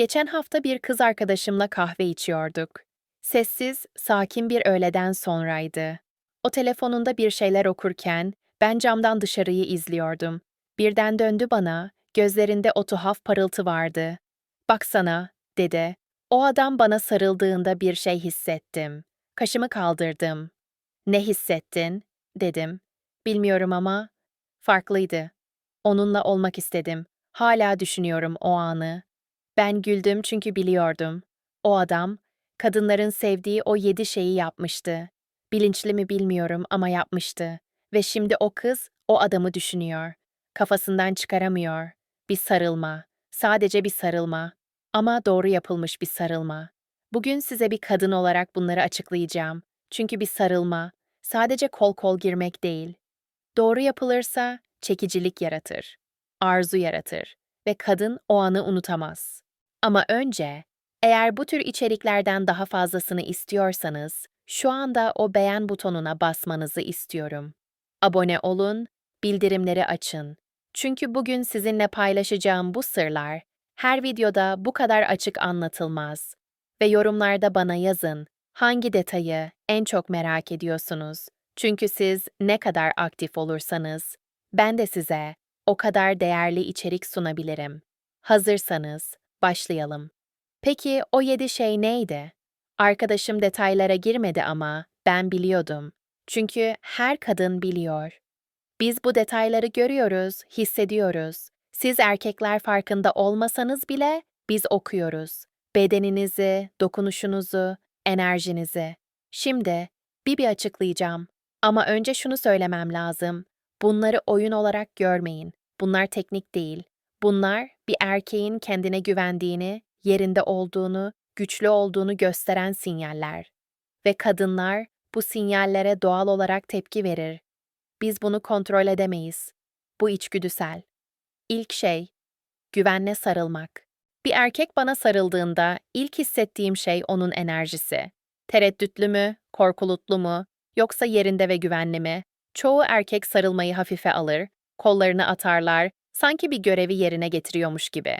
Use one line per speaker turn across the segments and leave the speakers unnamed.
Geçen hafta bir kız arkadaşımla kahve içiyorduk. Sessiz, sakin bir öğleden sonraydı. O telefonunda bir şeyler okurken ben camdan dışarıyı izliyordum. Birden döndü bana, gözlerinde o tuhaf parıltı vardı. Baksana, dedi. O adam bana sarıldığında bir şey hissettim. Kaşımı kaldırdım. Ne hissettin? dedim. Bilmiyorum ama farklıydı. Onunla olmak istedim. Hala düşünüyorum o anı. Ben güldüm çünkü biliyordum. O adam, kadınların sevdiği o yedi şeyi yapmıştı. Bilinçli mi bilmiyorum ama yapmıştı. Ve şimdi o kız, o adamı düşünüyor. Kafasından çıkaramıyor. Bir sarılma. Sadece bir sarılma. Ama doğru yapılmış bir sarılma. Bugün size bir kadın olarak bunları açıklayacağım. Çünkü bir sarılma, sadece kol kol girmek değil. Doğru yapılırsa çekicilik yaratır, arzu yaratır ve kadın o anı unutamaz. Ama önce, eğer bu tür içeriklerden daha fazlasını istiyorsanız, şu anda o beğen butonuna basmanızı istiyorum. Abone olun, bildirimleri açın. Çünkü bugün sizinle paylaşacağım bu sırlar her videoda bu kadar açık anlatılmaz. Ve yorumlarda bana yazın hangi detayı en çok merak ediyorsunuz. Çünkü siz ne kadar aktif olursanız ben de size o kadar değerli içerik sunabilirim. Hazırsanız başlayalım. Peki o yedi şey neydi? Arkadaşım detaylara girmedi ama ben biliyordum. Çünkü her kadın biliyor. Biz bu detayları görüyoruz, hissediyoruz. Siz erkekler farkında olmasanız bile biz okuyoruz. Bedeninizi, dokunuşunuzu, enerjinizi. Şimdi bir bir açıklayacağım. Ama önce şunu söylemem lazım. Bunları oyun olarak görmeyin. Bunlar teknik değil. Bunlar bir erkeğin kendine güvendiğini, yerinde olduğunu, güçlü olduğunu gösteren sinyaller. Ve kadınlar bu sinyallere doğal olarak tepki verir. Biz bunu kontrol edemeyiz. Bu içgüdüsel. İlk şey, güvenle sarılmak. Bir erkek bana sarıldığında ilk hissettiğim şey onun enerjisi. Tereddütlü mü, korkulutlu mu, yoksa yerinde ve güvenli mi? Çoğu erkek sarılmayı hafife alır, kollarını atarlar, sanki bir görevi yerine getiriyormuş gibi.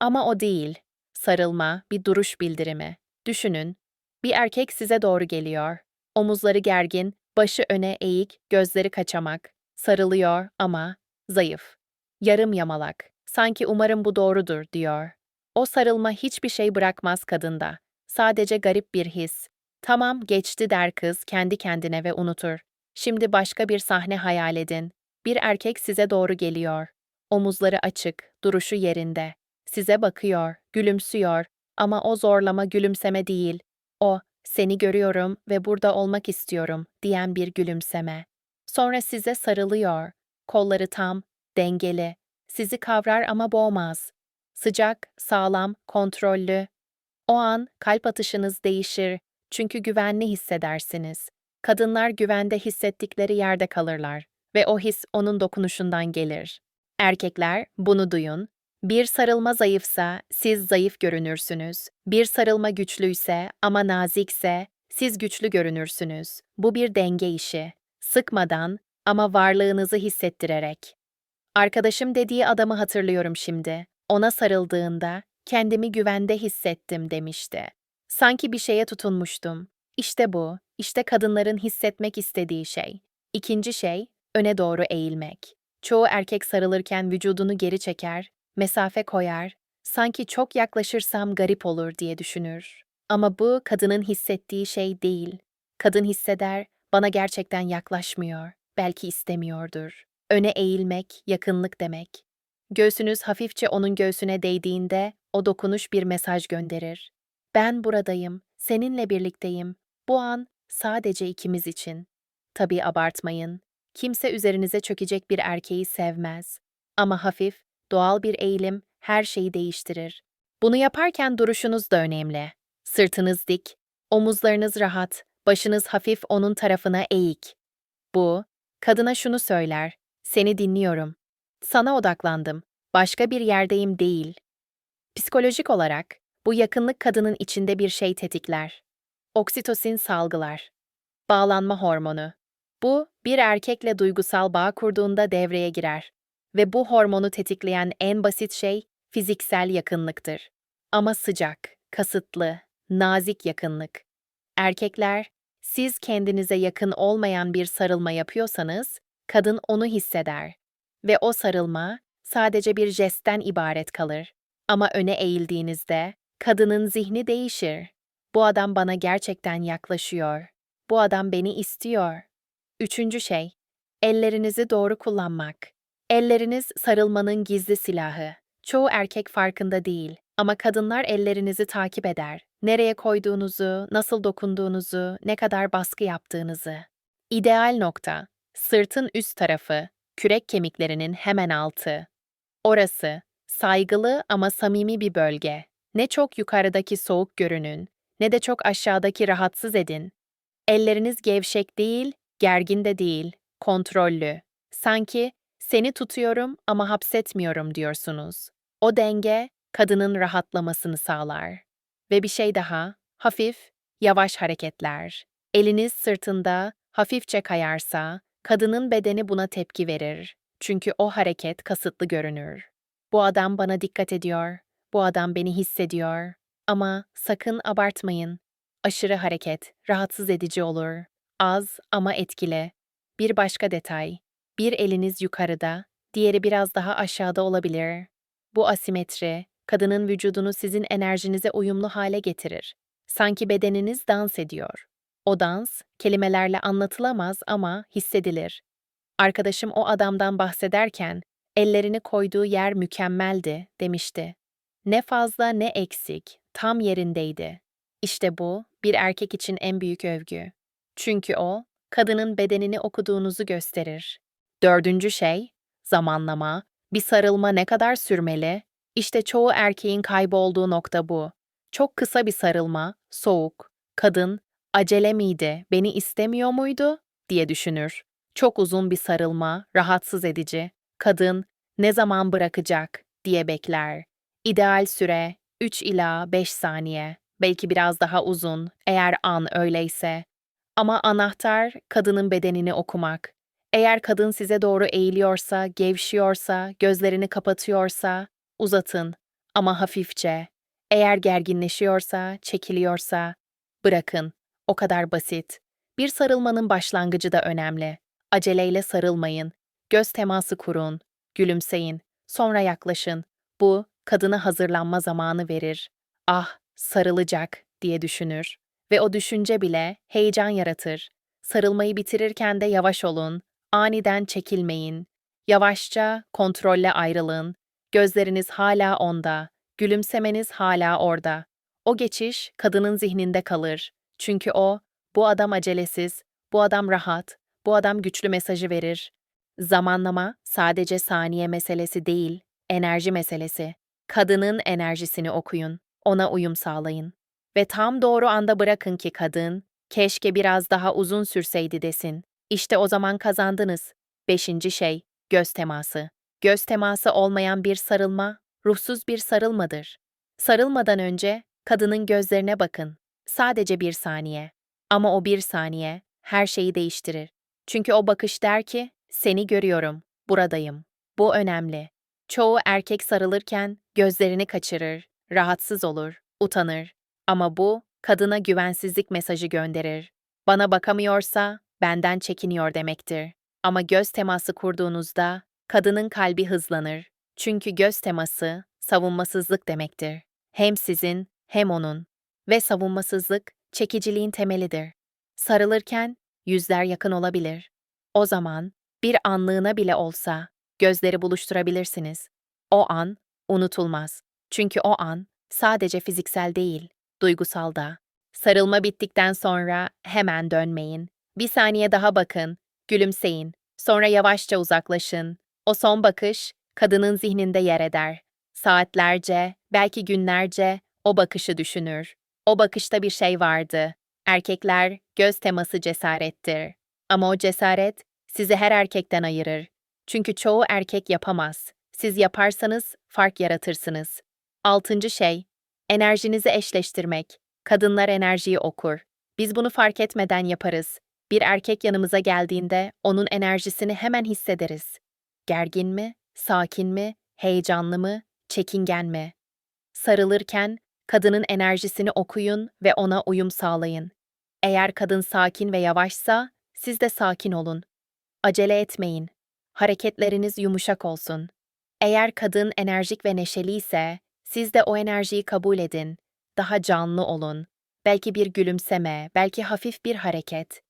Ama o değil. Sarılma bir duruş bildirimi. Düşünün, bir erkek size doğru geliyor. Omuzları gergin, başı öne eğik, gözleri kaçamak. Sarılıyor ama zayıf. Yarım yamalak. Sanki umarım bu doğrudur diyor. O sarılma hiçbir şey bırakmaz kadında. Sadece garip bir his. Tamam geçti der kız kendi kendine ve unutur. Şimdi başka bir sahne hayal edin. Bir erkek size doğru geliyor. Omuzları açık, duruşu yerinde. Size bakıyor, gülümsüyor ama o zorlama gülümseme değil. O, seni görüyorum ve burada olmak istiyorum diyen bir gülümseme. Sonra size sarılıyor. Kolları tam, dengeli. Sizi kavrar ama boğmaz. Sıcak, sağlam, kontrollü. O an kalp atışınız değişir çünkü güvenli hissedersiniz. Kadınlar güvende hissettikleri yerde kalırlar ve o his onun dokunuşundan gelir. Erkekler bunu duyun. Bir sarılma zayıfsa siz zayıf görünürsünüz. Bir sarılma güçlüyse ama nazikse siz güçlü görünürsünüz. Bu bir denge işi. Sıkmadan ama varlığınızı hissettirerek. Arkadaşım dediği adamı hatırlıyorum şimdi. Ona sarıldığında kendimi güvende hissettim demişti. Sanki bir şeye tutunmuştum. İşte bu, işte kadınların hissetmek istediği şey. İkinci şey, öne doğru eğilmek. Çoğu erkek sarılırken vücudunu geri çeker, mesafe koyar, sanki çok yaklaşırsam garip olur diye düşünür. Ama bu kadının hissettiği şey değil. Kadın hisseder, bana gerçekten yaklaşmıyor, belki istemiyordur. Öne eğilmek, yakınlık demek. Göğsünüz hafifçe onun göğsüne değdiğinde o dokunuş bir mesaj gönderir. Ben buradayım, seninle birlikteyim. Bu an sadece ikimiz için. Tabii abartmayın. Kimse üzerinize çökecek bir erkeği sevmez. Ama hafif, doğal bir eğilim her şeyi değiştirir. Bunu yaparken duruşunuz da önemli. Sırtınız dik, omuzlarınız rahat, başınız hafif onun tarafına eğik. Bu, kadına şunu söyler, seni dinliyorum. Sana odaklandım, başka bir yerdeyim değil. Psikolojik olarak, bu yakınlık kadının içinde bir şey tetikler. Oksitosin salgılar. Bağlanma hormonu. Bu, bir erkekle duygusal bağ kurduğunda devreye girer. Ve bu hormonu tetikleyen en basit şey fiziksel yakınlıktır. ama sıcak, kasıtlı, nazik yakınlık. Erkekler, siz kendinize yakın olmayan bir sarılma yapıyorsanız, kadın onu hisseder ve o sarılma sadece bir jestten ibaret kalır. Ama öne eğildiğinizde kadının zihni değişir. Bu adam bana gerçekten yaklaşıyor. Bu adam beni istiyor. Üçüncü şey, ellerinizi doğru kullanmak. Elleriniz sarılmanın gizli silahı. Çoğu erkek farkında değil ama kadınlar ellerinizi takip eder. Nereye koyduğunuzu, nasıl dokunduğunuzu, ne kadar baskı yaptığınızı. İdeal nokta, sırtın üst tarafı, kürek kemiklerinin hemen altı. Orası, saygılı ama samimi bir bölge. Ne çok yukarıdaki soğuk görünün, ne de çok aşağıdaki rahatsız edin. Elleriniz gevşek değil, gergin de değil, kontrollü. Sanki seni tutuyorum ama hapsetmiyorum diyorsunuz. O denge kadının rahatlamasını sağlar. Ve bir şey daha, hafif, yavaş hareketler. Eliniz sırtında hafifçe kayarsa, kadının bedeni buna tepki verir. Çünkü o hareket kasıtlı görünür. Bu adam bana dikkat ediyor, bu adam beni hissediyor. Ama sakın abartmayın. Aşırı hareket rahatsız edici olur. Az ama etkili. Bir başka detay. Bir eliniz yukarıda, diğeri biraz daha aşağıda olabilir. Bu asimetri, kadının vücudunu sizin enerjinize uyumlu hale getirir. Sanki bedeniniz dans ediyor. O dans, kelimelerle anlatılamaz ama hissedilir. Arkadaşım o adamdan bahsederken, ellerini koyduğu yer mükemmeldi, demişti. Ne fazla ne eksik, tam yerindeydi. İşte bu, bir erkek için en büyük övgü. Çünkü o, kadının bedenini okuduğunuzu gösterir. Dördüncü şey, zamanlama. Bir sarılma ne kadar sürmeli? İşte çoğu erkeğin kaybolduğu nokta bu. Çok kısa bir sarılma, soğuk. Kadın, acele miydi, beni istemiyor muydu? diye düşünür. Çok uzun bir sarılma, rahatsız edici. Kadın, ne zaman bırakacak diye bekler. İdeal süre 3 ila 5 saniye. Belki biraz daha uzun eğer an öyleyse. Ama anahtar kadının bedenini okumak. Eğer kadın size doğru eğiliyorsa, gevşiyorsa, gözlerini kapatıyorsa, uzatın ama hafifçe. Eğer gerginleşiyorsa, çekiliyorsa, bırakın. O kadar basit. Bir sarılmanın başlangıcı da önemli. Aceleyle sarılmayın. Göz teması kurun. Gülümseyin. Sonra yaklaşın. Bu, kadına hazırlanma zamanı verir. Ah, sarılacak diye düşünür. Ve o düşünce bile heyecan yaratır. Sarılmayı bitirirken de yavaş olun. Aniden çekilmeyin. Yavaşça, kontrolle ayrılın. Gözleriniz hala onda. Gülümsemeniz hala orada. O geçiş kadının zihninde kalır. Çünkü o, bu adam acelesiz, bu adam rahat, bu adam güçlü mesajı verir. Zamanlama sadece saniye meselesi değil, enerji meselesi. Kadının enerjisini okuyun, ona uyum sağlayın. Ve tam doğru anda bırakın ki kadın, keşke biraz daha uzun sürseydi desin. İşte o zaman kazandınız. Beşinci şey, göz teması. Göz teması olmayan bir sarılma, ruhsuz bir sarılmadır. Sarılmadan önce kadının gözlerine bakın. Sadece bir saniye. Ama o bir saniye her şeyi değiştirir. Çünkü o bakış der ki, seni görüyorum, buradayım. Bu önemli. Çoğu erkek sarılırken gözlerini kaçırır, rahatsız olur, utanır. Ama bu, kadına güvensizlik mesajı gönderir. Bana bakamıyorsa, benden çekiniyor demektir. Ama göz teması kurduğunuzda, kadının kalbi hızlanır. Çünkü göz teması, savunmasızlık demektir. Hem sizin, hem onun. Ve savunmasızlık, çekiciliğin temelidir. Sarılırken, yüzler yakın olabilir. O zaman, bir anlığına bile olsa, gözleri buluşturabilirsiniz. O an, unutulmaz. Çünkü o an, sadece fiziksel değil, duygusal da. Sarılma bittikten sonra hemen dönmeyin. Bir saniye daha bakın, gülümseyin. Sonra yavaşça uzaklaşın. O son bakış, kadının zihninde yer eder. Saatlerce, belki günlerce o bakışı düşünür. O bakışta bir şey vardı. Erkekler göz teması cesarettir. Ama o cesaret sizi her erkekten ayırır. Çünkü çoğu erkek yapamaz. Siz yaparsanız fark yaratırsınız. Altıncı şey, enerjinizi eşleştirmek. Kadınlar enerjiyi okur. Biz bunu fark etmeden yaparız. Bir erkek yanımıza geldiğinde onun enerjisini hemen hissederiz. Gergin mi, sakin mi, heyecanlı mı, çekingen mi? Sarılırken Kadının enerjisini okuyun ve ona uyum sağlayın. Eğer kadın sakin ve yavaşsa, siz de sakin olun. Acele etmeyin. Hareketleriniz yumuşak olsun. Eğer kadın enerjik ve neşeli ise, siz de o enerjiyi kabul edin. Daha canlı olun. Belki bir gülümseme, belki hafif bir hareket.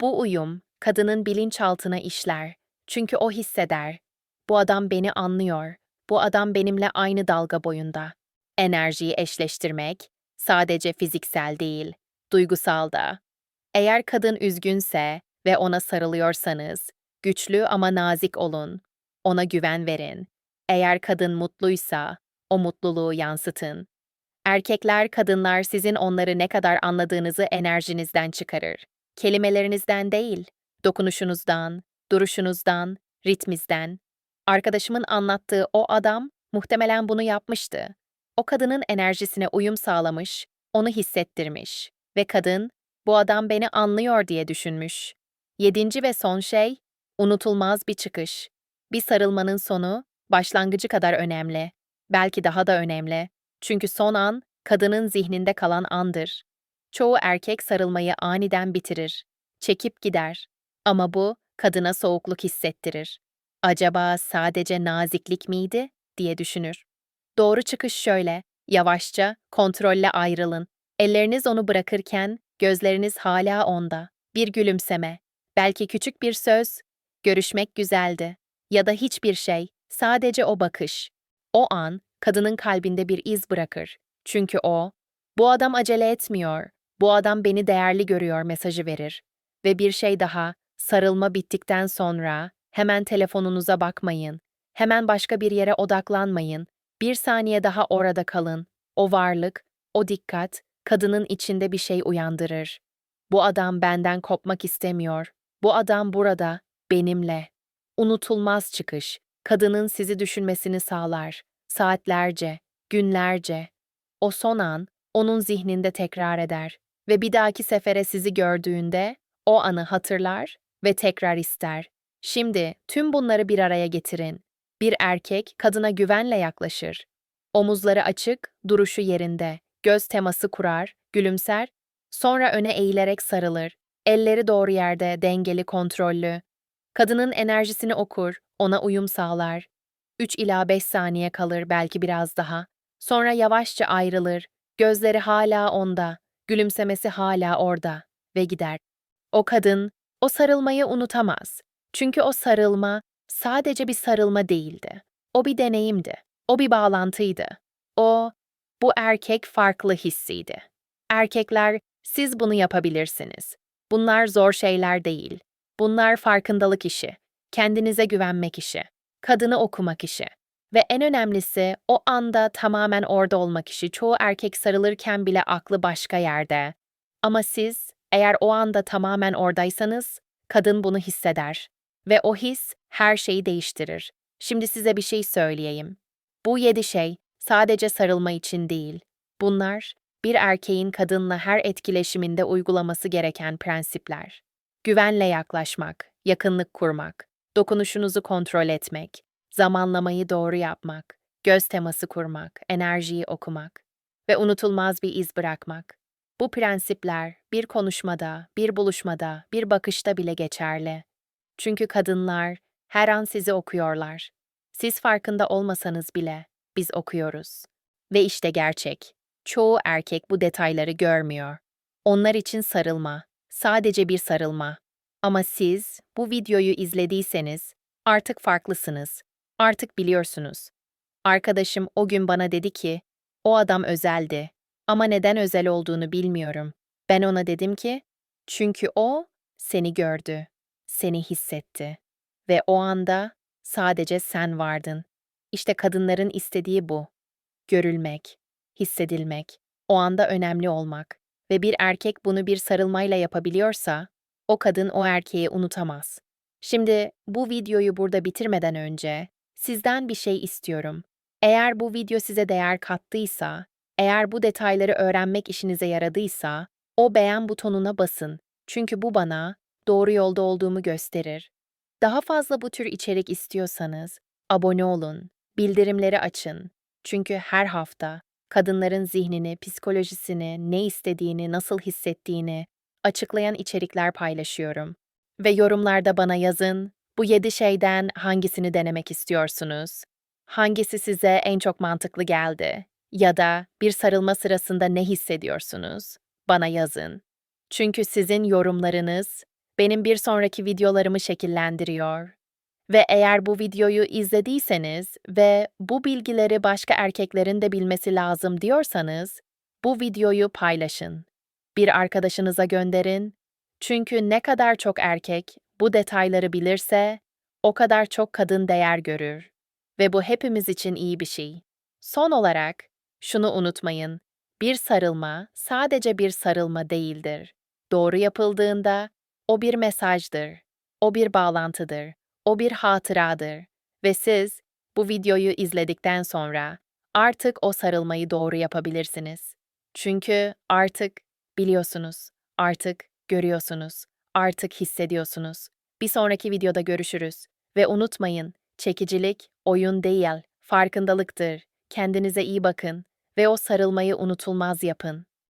Bu uyum, kadının bilinçaltına işler. Çünkü o hisseder. Bu adam beni anlıyor. Bu adam benimle aynı dalga boyunda. Enerjiyi eşleştirmek, sadece fiziksel değil, duygusal da. Eğer kadın üzgünse ve ona sarılıyorsanız, güçlü ama nazik olun. Ona güven verin. Eğer kadın mutluysa, o mutluluğu yansıtın. Erkekler, kadınlar sizin onları ne kadar anladığınızı enerjinizden çıkarır. Kelimelerinizden değil, dokunuşunuzdan, duruşunuzdan, ritmizden. Arkadaşımın anlattığı o adam muhtemelen bunu yapmıştı. O kadının enerjisine uyum sağlamış, onu hissettirmiş ve kadın, bu adam beni anlıyor diye düşünmüş. Yedinci ve son şey, unutulmaz bir çıkış. Bir sarılmanın sonu, başlangıcı kadar önemli. Belki daha da önemli. Çünkü son an, kadının zihninde kalan andır. Çoğu erkek sarılmayı aniden bitirir. Çekip gider. Ama bu, kadına soğukluk hissettirir. Acaba sadece naziklik miydi, diye düşünür. Doğru çıkış şöyle, yavaşça, kontrolle ayrılın. Elleriniz onu bırakırken, gözleriniz hala onda. Bir gülümseme, belki küçük bir söz, görüşmek güzeldi. Ya da hiçbir şey, sadece o bakış. O an, kadının kalbinde bir iz bırakır. Çünkü o, bu adam acele etmiyor, bu adam beni değerli görüyor mesajı verir. Ve bir şey daha, sarılma bittikten sonra, hemen telefonunuza bakmayın. Hemen başka bir yere odaklanmayın. Bir saniye daha orada kalın. O varlık, o dikkat, kadının içinde bir şey uyandırır. Bu adam benden kopmak istemiyor. Bu adam burada, benimle. Unutulmaz çıkış, kadının sizi düşünmesini sağlar. Saatlerce, günlerce. O son an, onun zihninde tekrar eder ve bir dahaki sefere sizi gördüğünde o anı hatırlar ve tekrar ister. Şimdi tüm bunları bir araya getirin. Bir erkek kadına güvenle yaklaşır. Omuzları açık, duruşu yerinde, göz teması kurar, gülümser, sonra öne eğilerek sarılır. Elleri doğru yerde, dengeli, kontrollü. Kadının enerjisini okur, ona uyum sağlar. 3 ila 5 saniye kalır, belki biraz daha. Sonra yavaşça ayrılır. Gözleri hala onda, gülümsemesi hala orada ve gider. O kadın o sarılmayı unutamaz. Çünkü o sarılma sadece bir sarılma değildi. O bir deneyimdi. O bir bağlantıydı. O, bu erkek farklı hissiydi. Erkekler, siz bunu yapabilirsiniz. Bunlar zor şeyler değil. Bunlar farkındalık işi, kendinize güvenmek işi, kadını okumak işi. Ve en önemlisi o anda tamamen orada olmak işi. Çoğu erkek sarılırken bile aklı başka yerde. Ama siz eğer o anda tamamen oradaysanız kadın bunu hisseder ve o his her şeyi değiştirir. Şimdi size bir şey söyleyeyim. Bu yedi şey sadece sarılma için değil. Bunlar bir erkeğin kadınla her etkileşiminde uygulaması gereken prensipler. Güvenle yaklaşmak, yakınlık kurmak, dokunuşunuzu kontrol etmek, zamanlamayı doğru yapmak, göz teması kurmak, enerjiyi okumak ve unutulmaz bir iz bırakmak. Bu prensipler bir konuşmada, bir buluşmada, bir bakışta bile geçerli. Çünkü kadınlar her an sizi okuyorlar. Siz farkında olmasanız bile biz okuyoruz. Ve işte gerçek. Çoğu erkek bu detayları görmüyor. Onlar için sarılma, sadece bir sarılma. Ama siz bu videoyu izlediyseniz artık farklısınız. Artık biliyorsunuz. Arkadaşım o gün bana dedi ki, o adam özeldi ama neden özel olduğunu bilmiyorum. Ben ona dedim ki, çünkü o seni gördü, seni hissetti ve o anda sadece sen vardın. İşte kadınların istediği bu. Görülmek, hissedilmek, o anda önemli olmak ve bir erkek bunu bir sarılmayla yapabiliyorsa, o kadın o erkeği unutamaz. Şimdi bu videoyu burada bitirmeden önce sizden bir şey istiyorum. Eğer bu video size değer kattıysa, eğer bu detayları öğrenmek işinize yaradıysa, o beğen butonuna basın. Çünkü bu bana doğru yolda olduğumu gösterir. Daha fazla bu tür içerik istiyorsanız abone olun, bildirimleri açın. Çünkü her hafta kadınların zihnini, psikolojisini, ne istediğini, nasıl hissettiğini açıklayan içerikler paylaşıyorum. Ve yorumlarda bana yazın, bu yedi şeyden hangisini denemek istiyorsunuz? Hangisi size en çok mantıklı geldi? Ya da bir sarılma sırasında ne hissediyorsunuz? Bana yazın. Çünkü sizin yorumlarınız benim bir sonraki videolarımı şekillendiriyor. Ve eğer bu videoyu izlediyseniz ve bu bilgileri başka erkeklerin de bilmesi lazım diyorsanız, bu videoyu paylaşın. Bir arkadaşınıza gönderin. Çünkü ne kadar çok erkek bu detayları bilirse, o kadar çok kadın değer görür. Ve bu hepimiz için iyi bir şey. Son olarak, şunu unutmayın. Bir sarılma sadece bir sarılma değildir. Doğru yapıldığında o bir mesajdır. O bir bağlantıdır. O bir hatıradır. Ve siz bu videoyu izledikten sonra artık o sarılmayı doğru yapabilirsiniz. Çünkü artık biliyorsunuz, artık görüyorsunuz, artık hissediyorsunuz. Bir sonraki videoda görüşürüz. Ve unutmayın, çekicilik oyun değil, farkındalıktır. Kendinize iyi bakın ve o sarılmayı unutulmaz yapın.